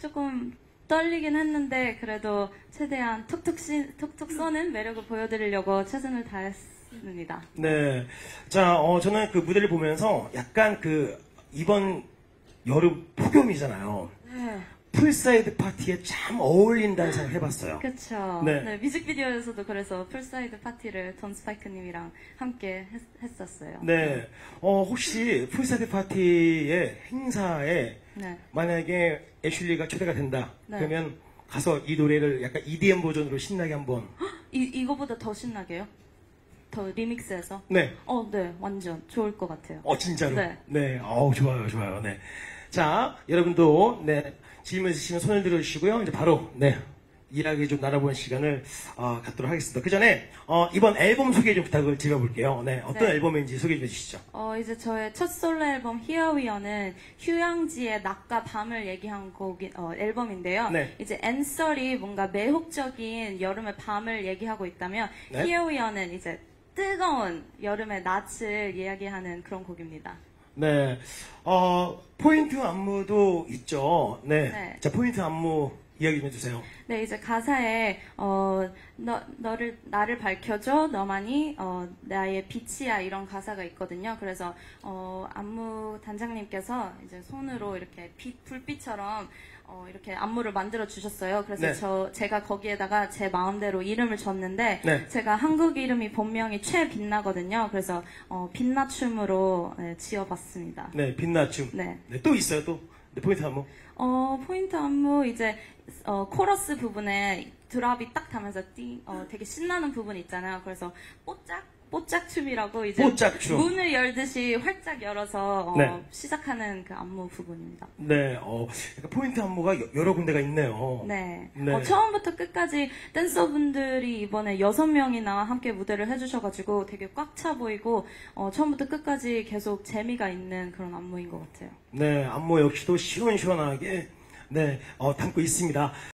조금 떨리긴 했는데 그래도 최대한 툭툭 씨, 툭툭 쏘는 매력을 보여드리려고 최선을 다했습니다. 네. 자, 어, 저는 그 무대를 보면서 약간 그 이번 여름 폭염이잖아요. 네. 풀사이드 파티에 참 어울린다는 생각 해봤어요. 그쵸. 네. 네. 뮤직비디오에서도 그래서 풀사이드 파티를 돈 스파이크님이랑 함께 했, 었어요 네. 어, 혹시 풀사이드 파티의 행사에 네. 만약에 애슐리가 초대가 된다. 네. 그러면 가서 이 노래를 약간 EDM 버전으로 신나게 한번. 이, 이거보다 더 신나게요? 더 리믹스해서? 네. 어, 네. 완전 좋을 것 같아요. 어, 진짜로? 네. 네. 어우, 좋아요, 좋아요. 네. 자, 여러분도, 네. 질문 있으시면 손을 들어주시고요. 이제 바로, 네. 이야기 좀 나눠보는 시간을, 어, 갖도록 하겠습니다. 그 전에, 어, 이번 앨범 소개 좀 부탁을 드려볼게요. 네. 어떤 네. 앨범인지 소개 좀 해주시죠. 어, 이제 저의 첫 솔로 앨범 Here We Are는 휴양지의 낮과 밤을 얘기한 곡, 어, 앨범인데요. 네. 이제 앤설이 뭔가 매혹적인 여름의 밤을 얘기하고 있다면 네. Here We Are는 이제 뜨거운 여름의 낮을 이야기하는 그런 곡입니다. 네. 어, 포인트 안무도 있죠. 네. 네. 자, 포인트 안무 이야기 좀 해주세요. 네, 이제 가사에 어, 너, 너를 나를 밝혀줘 너만이 어, 나의 빛이야 이런 가사가 있거든요. 그래서 어, 안무 단장님께서 이제 손으로 이렇게 빛 불빛처럼 어, 이렇게 안무를 만들어 주셨어요. 그래서 네. 저 제가 거기에다가 제 마음대로 이름을 줬는데 네. 제가 한국 이름이 본명이 최빛나거든요. 그래서 어, 빛나 춤으로 네, 지어봤습니다. 네, 빛나 춤. 네. 네, 또 있어요, 또. 네, 포인트 안무. 어, 포인트 안무 이제 어, 코러스 부분에 드랍이 딱 타면서 띵, 어, 되게 신나는 부분 있잖아요. 그래서 뽀짝 뽀짝춤이라고 이제 뽀짝춤. 문을 열듯이 활짝 열어서 어, 네. 시작하는 그 안무 부분입니다. 네, 어, 약간 포인트 안무가 여, 여러 군데가 있네요. 네. 네. 어, 처음부터 끝까지 댄서분들이 이번에 여섯 명이나 함께 무대를 해주셔가지고 되게 꽉 차 보이고 어, 처음부터 끝까지 계속 재미가 있는 그런 안무인 것 같아요. 네, 안무 역시도 시원시원하게 네, 어, 담고 있습니다.